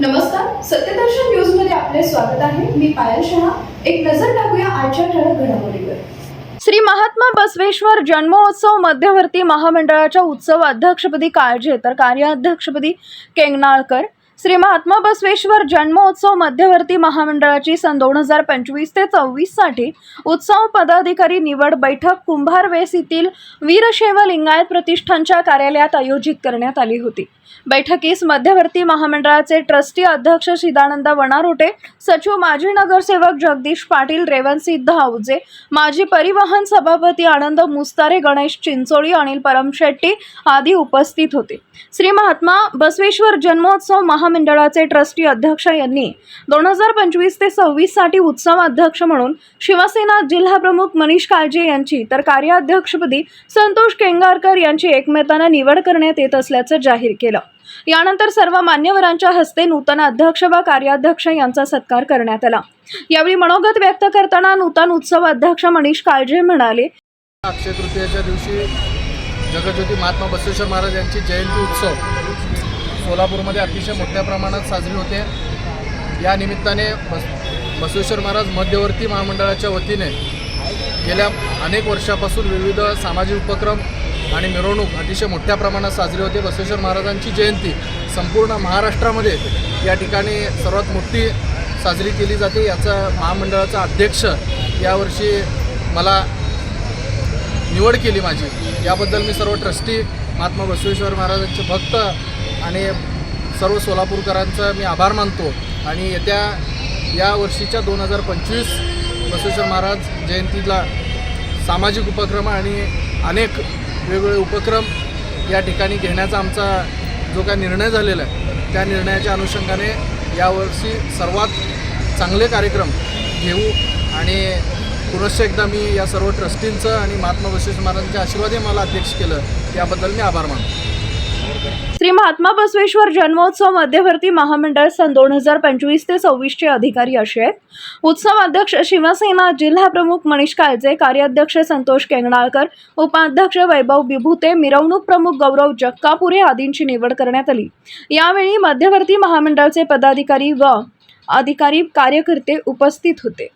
नमस्कार सत्यदर्शन न्यूजमध्ये आपले स्वागत आहे. मी पायल शहा. एक नजर टाकूया आजच्या ठळक घडामोडीवर. श्री महात्मा बसवेश्वर जन्मोत्सव मध्यवर्ती महामंडळाच्या उत्सव अध्यक्षपदी काळजे तर कार्याध्यक्षपदी केंगनाळकर श्री महात्मा बसवेश्वर जन्मोत्सव मध्यवर्ती महामंडळाची सन दोन हजार पंचवीस ते सव्वीससाठी उत्सव पदाधिकारी निवड बैठक कुंभारवेस येथील वीरशैव लिंगायत प्रतिष्ठानच्या कार्यालयात आयोजित करण्यात आली होती. बैठकीस मध्यवर्ती महामंडळाचे ट्रस्टी अध्यक्ष शिदानंद वणारुटे सचिव माजी नगरसेवक जगदीश पाटील रेवणसिद्ध हाऊजे माजी परिवहन सभापती आनंद मुस्तारे गणेश चिंचोळी अनिल परमशेट्टी आदी उपस्थित होते. श्री महात्मा बसवेश्वर जन्मोत्सव महामंडळाचे ट्रस्टी अध्यक्ष यांनी दोन हजार पंचवीस ते सव्वीससाठी उत्सव अध्यक्ष म्हणून शिवसेना जिल्हाप्रमुख मनीष काळजे यांची तर कार्याध्यक्षपदी संतोष केंगारकर यांची एकमेतानं निवड करण्यात येत असल्याचं जाहीर केलं. यानंतर सर्व मान्यवरांच्या हस्ते नूतन अध्यक्ष व कार्याध्यक्ष यांचा सत्कार करण्यात आला. यावेळी मनोगत व्यक्त करताना नूतन उत्सव अध्यक्ष मनीष काळजे म्हणाले अक्षय तृतीयेच्या दिवशी जगज्योती महात्मा बसवेश्वर महाराज यांची जयंती उत्सव सोलापूरमध्ये अतिशय मोठ्या प्रमाणात साजरी होते. या निमित्ताने बस बसवेश्वर महाराज मध्यवर्ती महामंडळाच्या वतीने गेल्या अनेक वर्षापासून विविध सामाजिक उपक्रम आणि मिरवणूक अतिशय मोठ्या प्रमाणात साजरी होते. बसवेश्वर महाराजांची जयंती संपूर्ण महाराष्ट्रामध्ये या ठिकाणी सर्वात मोठी साजरी केली जाते. याचा महामंडळाचा अध्यक्ष यावर्षी मला निवड केली माझी. याबद्दल मी सर्व ट्रस्टी महात्मा बसवेश्वर महाराजांचे भक्त आणि सर्व सोलापूरकरांचा मी आभार मानतो. आणि येत्या या वर्षीच्या दोन हजार पंचवीस बसवेश्वर महाराज जयंतीला सामाजिक उपक्रम आणि अनेक वेगवेगळे उपक्रम या ठिकाणी घेण्याचा आमचा जो काय निर्णय झालेला आहे त्या निर्णयाच्या अनुषंगाने यावर्षी सर्वात चांगले कार्यक्रम घेऊ आणि पुनश्च एकदा मी या सर्व ट्रस्टींचं आणि महात्मा बसवेश्वर महाराजांच्या आशीर्वादे मला अध्यक्ष केलं याबद्दल मी आभार मानतो. श्री महात्मा बसवेश्वर जन्मोत्सव मध्यवर्ती महामंडळ सन दोन हजार पंचवीस ते सव्वीसचे अधिकारी असे आहेत. उत्सव अध्यक्ष शिवसेना जिल्हा प्रमुख मनीष काळजे कार्याध्यक्ष संतोष केंगणाळकर उपाध्यक्ष वैभव बिभूते मिरवणूक प्रमुख गौरव जक्कापुरे आदींची निवड करण्यात आली. यावेळी मध्यवर्ती महामंडळाचे पदाधिकारी व अधिकारी कार्यकर्ते उपस्थित होते.